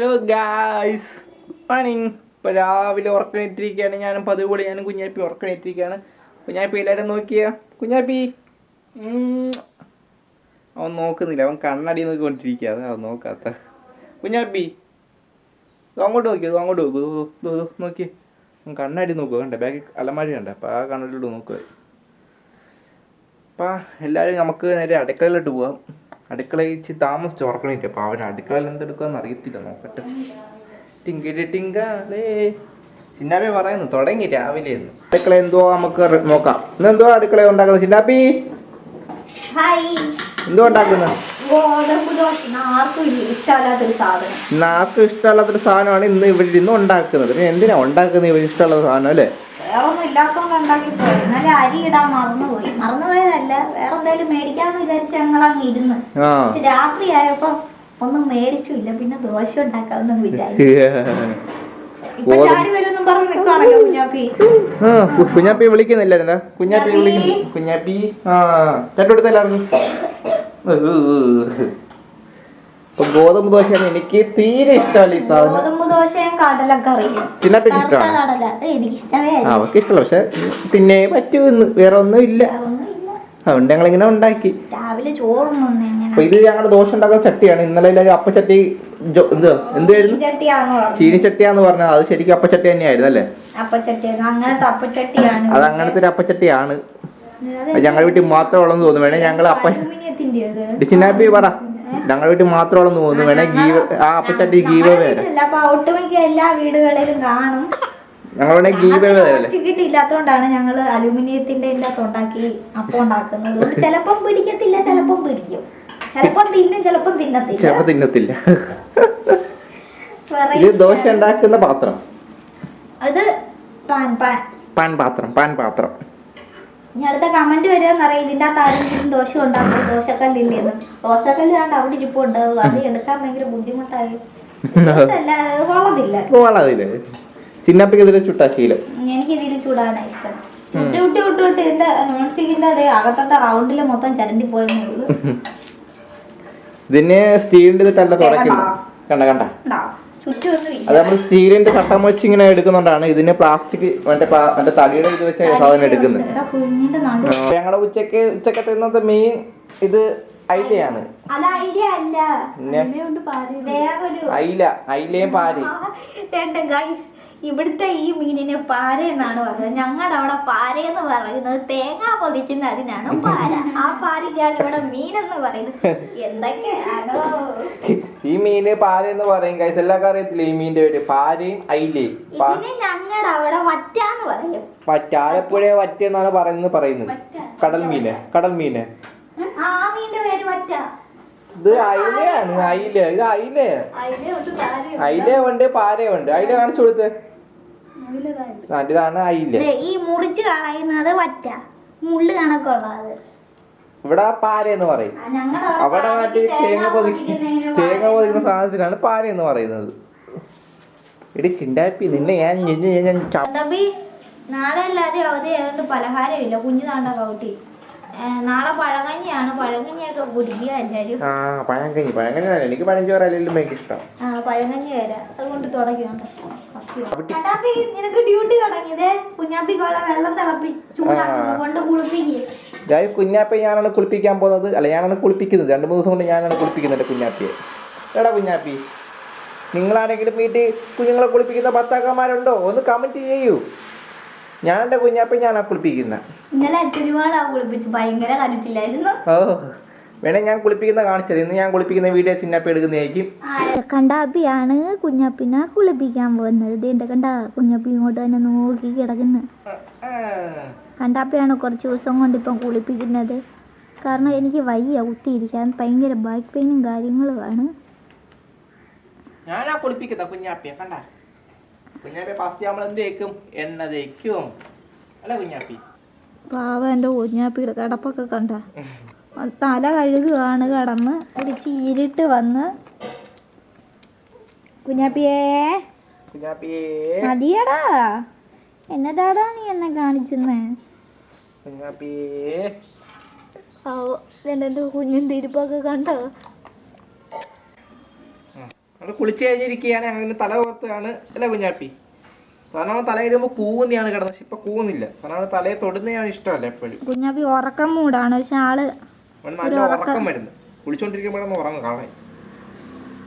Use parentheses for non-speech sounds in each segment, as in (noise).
Hello guys morning ഇപ്പോൾ രാവിലെ ഉറക്കണിട്ടിരിക്കുകയാണ്. ഞാനും പതിവ് പോലെ ഞാനും കുഞ്ഞാപ്പി ഉറക്കണിട്ടിരിക്കുകയാണ്. കുഞ്ഞാപ്പി എല്ലാവരും നോക്കിയ? കുഞ്ഞാപ്പി. അവൻ നോക്കുന്നില്ല. അവൻ കണ്ണടി നോക്കിക്കൊണ്ടിരിക്കുക അവൻ നോക്കാത്ത. കുഞ്ഞാപ്പി. അങ്ങോട്ട് നോക്കിയത് അങ്ങോട്ട് നോക്കൂ. നോക്കി അവൻ കണ്ണടി നോക്കുക കണ്ടേ? ബാക്കി അലമാരി കണ്ടേ? അപ്പോൾ ആ കണ്ണടിയിലോട്ട് നോക്കുക അപ്പം എല്ലാവരും നമുക്ക് നേരെ അടുക്കളയിലോട്ട് പോവാം. അടുക്കളയിൽ ഇച്ചിരി താമസിച്ച് ഉറക്കണില്ല അപ്പോൾ അവൻ അടുക്കളയിൽ എന്തെടുക്കുമെന്ന് അറിയത്തില്ല നോക്കട്ടെ. ടിങ്കിടി ടിങ്കാലേ ചിന്നാപ്പി പറയുന്നു തുടങ്ങി രാവിലെ അടുക്കള എന്തോ നമുക്ക് നോക്കാം. നോക്കാം ഇന്നെന്തോ അടുക്കള ഉണ്ടാക്കുന്നത് ചിന്നാപ്പി? എന്തോ ഉണ്ടാക്കുന്നത്? സാധനം. ഇന്ന് ആർക്കും ഇഷ്ടമല്ലാത്തൊരു സാധനമാണ് ഇന്ന് ഇവിടെ ഇന്ന് ഉണ്ടാക്കുന്നത്. പിന്നെ എന്തിനാ ഉണ്ടാക്കുന്നത് ഇവർ ഇഷ്ടമുള്ള സാധനം അല്ലേ? വേറെ ഒന്നും ഇല്ലാത്തോണ്ട് ഉണ്ടാക്കി പോയി. എന്നാലും അരി ഇടാൻ മറന്നുപോയി. മറന്നുപോയതല്ല വേറെ എന്തായാലും മേടിക്കാന്ന് വിചാരിച്ച് ഞങ്ങൾ അങ്ങ് ഇരുന്ന് പക്ഷെ രാത്രി ആയപ്പോ ഒന്നും മേടിച്ചില്ല. പിന്നെ ദോശ ഉണ്ടാക്കാമെന്നും വിചാരിച്ചു. (laughs) ഇപ്പൊ ചാടി വരുമെന്നും പറഞ്ഞ് നിൽക്കുകയാണല്ലോ കുഞ്ഞാപ്പി. വിളിക്കുന്നില്ല കുഞ്ഞാപ്പി വിളിക്കുന്നില്ലായിരുന്നാ? കുഞ്ഞാപ്പി വിളിക്കുന്നു കുഞ്ഞാപ്പി? ആ തട്ടെടുത്തല്ലായിരുന്നു (laughs) ഗോതമ്പ് ദോശയാണ് എനിക്ക് തീരെ ഇഷ്ടമല്ല ഈ സാധനം. ഗോതമ്പ് ദോശയും ചിന്നപ്പിക്ക് ഇഷ്ടമാണ് കടല. അത് എനിക്ക് ഇഷ്ടമേ ആ, അവർക്ക് ഇഷ്ടമല്ല. പക്ഷെ തിന്നേ പറ്റൂ ഇന്ന്. വേറെ ഒന്നും ഇല്ല. അതുകൊണ്ട് ഞങ്ങൾ ഇങ്ങനെ ഉണ്ടാക്കി. രാവിലെ എങ്ങനെ അപ്പൊ ഇത് ഞങ്ങളുടെ ദോശ ഉണ്ടാക്കുന്ന ചട്ടിയാണ്. ഇന്നലെ അപ്പച്ചട്ടി ജോ- എന്ത് എന്തുവായിരുന്നു? ചട്ടിയാന്ന് പറഞ്ഞു ചീനിച്ചട്ടിയാന്ന് പറഞ്ഞത് അത് ശരിക്കും അപ്പച്ചട്ടി തന്നെയായിരുന്നു അല്ലേ? അപ്പച്ചട്ടി അങ്ങനത്തെ അപ്പച്ചട്ടിയാണ് അത് അങ്ങനത്തെ ഒരു അപ്പച്ചട്ടിയാണ് അത് ഞങ്ങളുടെ വീട്ടിൽ മാത്രമുള്ളെന്ന് തോന്നുന്നു. വേണേ ഞങ്ങൾ അപ്പ അലുമിനിയത്തിന്റെ ചിന്നാപ്പി പറ. ഞങ്ങളുടെ വീട്ടിൽ മാത്രമാണെന്ന് തോന്നുന്നു. വേണേ ഗീവ ആ അപ്പച്ചട്ടി ഗീവ അപ്പൊ ഒട്ടുമിക്ക എല്ലാ വീടുകളിലും കാണും. ഗീവ ചിക്കറ്റ് ഇല്ലാത്തോണ്ടാണ് ഞങ്ങൾ അലൂമിനിയത്തിന്റെ ഉണ്ടാക്കി അപ്പം ഉണ്ടാക്കുന്നത്. ചിലപ്പം പിടിക്കത്തില്ല ചിലപ്പം പിടിക്കും. ചിലപ്പം തിന്നും ചിലപ്പം തിന്നത്തില്ല. ചിലപ്പോ തിന്നത്തില്ല. Variety ഇത് ദോശ ഉണ്ടാക്കുന്ന പാത്രം. അത് പാൻ പാൻ. പാൻ പാത്രം പാൻ പാത്രം. ഇനി അടുത്ത കമന്റ് വരുമെന്നറിയാം ഇതിന്റെ അകത്ത് ആരെങ്കിലും ദോശ ഉണ്ടാക്കും ദോശക്കല്ലില്ലേന്ന് ദോശക്കല്ല് കണ്ട് അവിടെ ഇരിപ്പുണ്ട്. അത് എടുക്കാൻ ഭയങ്കര ബുദ്ധിമുട്ടായി. കൊള്ളതില്ല വളതില്ലേ ചിന്നപ്പിക്ക് ഇതിൽ ചുട്ടാ ശീലം. എനിക്ക് ഇതിൽ ചൂടാനാ ഇഷ്ടം. ചുട്ടി വിട്ട് വിട്ട് വിട്ട് ഇതിന്റെ നോൺ സ്റ്റിക്കിന്റെ അതേ അകത്തത്തെ റൗണ്ടിൽ മൊത്തം ചരണ്ടി പോയെന്നേ ഉള്ളൂ. ഇതിന് സ്റ്റീലിന്റെ ഇതിട്ടല്ല തുടയ്ക്കുന്നത്. കണ്ട. കണ്ട? അത് നമ്മൾ സ്റ്റീലിന്റെ ചട്ടം വെച്ച് ഇങ്ങനെ എടുക്കുന്നുണ്ടാണ് ഇതിന് പ്ലാസ്റ്റിക് മറ്റേ മറ്റേ തടിയുടെ ഇത് വെച്ച സാധനം എടുക്കുന്നത്. ഞങ്ങളുടെ ഉച്ചയ്ക്ക് ഉച്ചക്കത്തെ ഇന്നത്തെ മെയിൻ ഇത് അയിലയാണ് പാര് അയില അയിലയും ഗൈസ് ഇവിടുത്തെ ഈ മീനിനെ പാര എന്നാണ് പറയുന്നത്. ഞങ്ങളുടെ അവിടെ പാര എന്ന് പറയുന്നത് തേങ്ങ പൊതിക്കുന്ന അതിനാണ് പാര. ആ പാരയ്ക്കാണ് ഇവിടെ മീൻ എന്ന് പറയുന്നത്. എന്തൊക്കെയാണോ? ഈ മീന് പാര എന്ന് പറയും. കൈസ് എല്ലാവർക്കും അറിയത്തില്ല ഈ മീനിന്റെ പേര്? പാരയും അയിലയും. പിന്നെ ഇതിന് ഞങ്ങളുടെ അവിടെ വറ്റാന്ന് പറയും. വറ്റ. ആലപ്പുഴ വറ്റ എന്നാണ് പറയുന്നത് പറയുന്നത്. കടൽ മീന്. കടൽ മീന്. ആ മീനിന്റെ പേര് വറ്റ. ഇത് അയിലയാണ്. അയില. ഇത് അയില. അയില ഉണ്ട് പാരയുണ്ട്. അയില കാണിച്ചു കൊടുത്തേ. ഇതാണ് അയില ഈ മുറിച്ച് കളയുന്നത് വറ്റ. മുള്ളു കണക്കുള്ളത് ഇവിടെ പാര എന്ന് പറയും. അവിടെ മറ്റേ തേങ്ങ പൊതിക്ക് തേങ്ങ പൊതിക്കുന്ന സാധനത്തിനാണ് പാര എന്ന് പറയുന്നത്. ഇടി ചിണ്ടാപ്പി നിന്നെ ഞാൻ ഞാൻ- നാളെ എല്ലാവരും അവധി ആയതുകൊണ്ട് പലഹാരമില്ല. കുഞ്ഞു താണ്ട കൗട്ടി. നാളെ പഴങ്കഞ്ഞിയാണ് പഴങ്കഞ്ഞിയൊക്കെ കുടിക്കുക എല്ലാവരും ആ പഴങ്കഞ്ഞി പഴങ്കഞ്ഞി എനിക്ക് പഴഞ്ചോറ് അല്ലെങ്കിലും ഭയങ്കര ഇഷ്ടം. ആ പഴങ്കഞ്ഞി വരാം അതുകൊണ്ട് തുടങ്ങിയുണ്ട് കണ്ടാപ്പി നിനക്ക് ഡ്യൂട്ടി തുടങ്ങിയതേ? കുഞ്ഞാപ്പിക്കുള്ള വെള്ളം തിളപ്പി കുളിപ്പിക്കുക കുഞ്ഞാപ്പയെ ഞാനാണ് കുളിപ്പിക്കാൻ പോകുന്നത്. അല്ല ഞാനാണ് കുളിപ്പിക്കുന്നത്. രണ്ട് മൂന്ന് ദിവസം കൊണ്ട് ഞാനാണ് കുളിപ്പിക്കുന്നത് കുഞ്ഞാപ്പിയെ. എടാ കുഞ്ഞാപ്പി നിങ്ങളാരെങ്കിലും വീട്ടിൽ കുഞ്ഞുങ്ങളെ കുളിപ്പിക്കുന്ന ഭർത്താക്കന്മാരുണ്ടോ? ഒന്ന് കമന്റ് ചെയ്യൂ. ഞാൻ എന്റെ കുഞ്ഞാപ്പി ഞാനാ കുളിപ്പിക്കുന്നത് ഇന്നലെ അച്ഛനുമാളാ കുളിപ്പിച്ച് ഭയങ്കര കരച്ചില്ലായിരുന്നു ഓ. വേണേ ഞാൻ കുളിപ്പിക്കുന്ന കാണിച്ചത് ഇന്ന് ഞാൻ കുളിപ്പിക്കുന്ന വീഡിയോ ചിന്നപ്പ എടുക്കുന്നതായിരിക്കും. കണ്ടാപ്പിയാണ് കുഞ്ഞാപ്പിനെ കുളിപ്പിക്കാൻ പോകുന്നത്. ഇതേണ്ട കണ്ട കുഞ്ഞാപ്പി ഇങ്ങോട്ട് തന്നെ നോക്കി കിടക്കുന്നു. കണ്ടാപ്പിയാണ് കുറച്ച് ദിവസം കൊണ്ട് ഇപ്പം കുളിപ്പിക്കുന്നത്. കാരണം എനിക്ക് വയ്യ കുത്തിയിരിക്കാൻ. ഭയങ്കര ബാക്ക് പെയിനും കാര്യങ്ങളുമാണ്. ഞാനാ കുളിപ്പിക്കുന്ന കുഞ്ഞാപ്പിയെ. കണ്ട? കുഞ്ഞാപ്പിയെ ഫസ്റ്റ് നമ്മൾ എന്ത് തേക്കും? എണ്ണ തേക്കും. അല്ല കുഞ്ഞാപ്പി? പാവ എന്റെ കുഞ്ഞാപ്പിയുടെ കടപ്പൊക്കെ കണ്ട. (laughs) തല കഴുകുകയാണ് കടന്ന്. ഒരു ചീരിട്ട് വന്ന്. കുഞ്ഞാപ്പിയേ. മതിയടാ. എന്നതാടാ നീ എന്നെ കാണിച്ചെന്നേ? എന്റെ കുഞ്ഞിൻ തിരുപ്പൊക്കെ കണ്ടോ? കുളിച്ചു കഴിഞ്ഞിരിക്കുകയാണ്. അങ്ങനെ തല ഓർത്താണ് അല്ല കുഞ്ഞാപ്പി? സാധാരണ തല ഇടുമ്പോൾ കൂവുന്നതാണ് കിടന്നത്. പക്ഷെ ഇപ്പൊ കൂവുന്നില്ല. സാധാരണ തലയെ തൊടുന്നതാണ് ഇഷ്ടമല്ല എപ്പോഴും. കുഞ്ഞാപ്പി ഉറക്കം മൂടാണ്. പക്ഷെ ആൾ നല്ല ഉറക്കം വരുന്നു. കുളിച്ചോണ്ടിരിക്കുമ്പോഴാണ് ഉറങ്ങും. കാണാൻ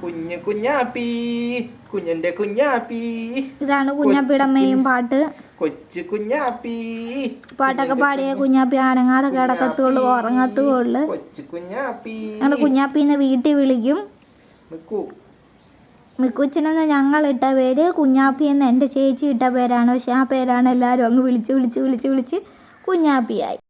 കുഞ്ഞ് കുഞ്ഞാപ്പി കുഞ്ഞന്റെ കുഞ്ഞാപ്പി. ഇതാണ് കുഞ്ഞാപ്പിയുടെ മെയിൻ പാട്ട്. കൊച്ചു കുഞ്ഞാപ്പി. പാട്ടൊക്കെ പാടിയ കുഞ്ഞാപ്പി അനങ്ങാതെ കിടക്കത്തുള്ളൂ ഉറങ്ങത്തുള്ളൂ. കൊച്ചു കുഞ്ഞാപ്പി. ഞങ്ങൾ കുഞ്ഞാപ്പിന്ന് വീട്ടിൽ വിളിക്കും. മിക്കുച്ചനെന്ന് ഞങ്ങൾ ഇട്ട പേര് കുഞ്ഞാപ്പി എന്ന് എന്റെ ചേച്ചി ഇട്ട പേരാണ്. പക്ഷെ ആ പേരാണ് എല്ലാവരും അങ്ങ് വിളിച്ച് വിളിച്ച് വിളിച്ച് വിളിച്ച് കുഞ്ഞാപ്പിയായി.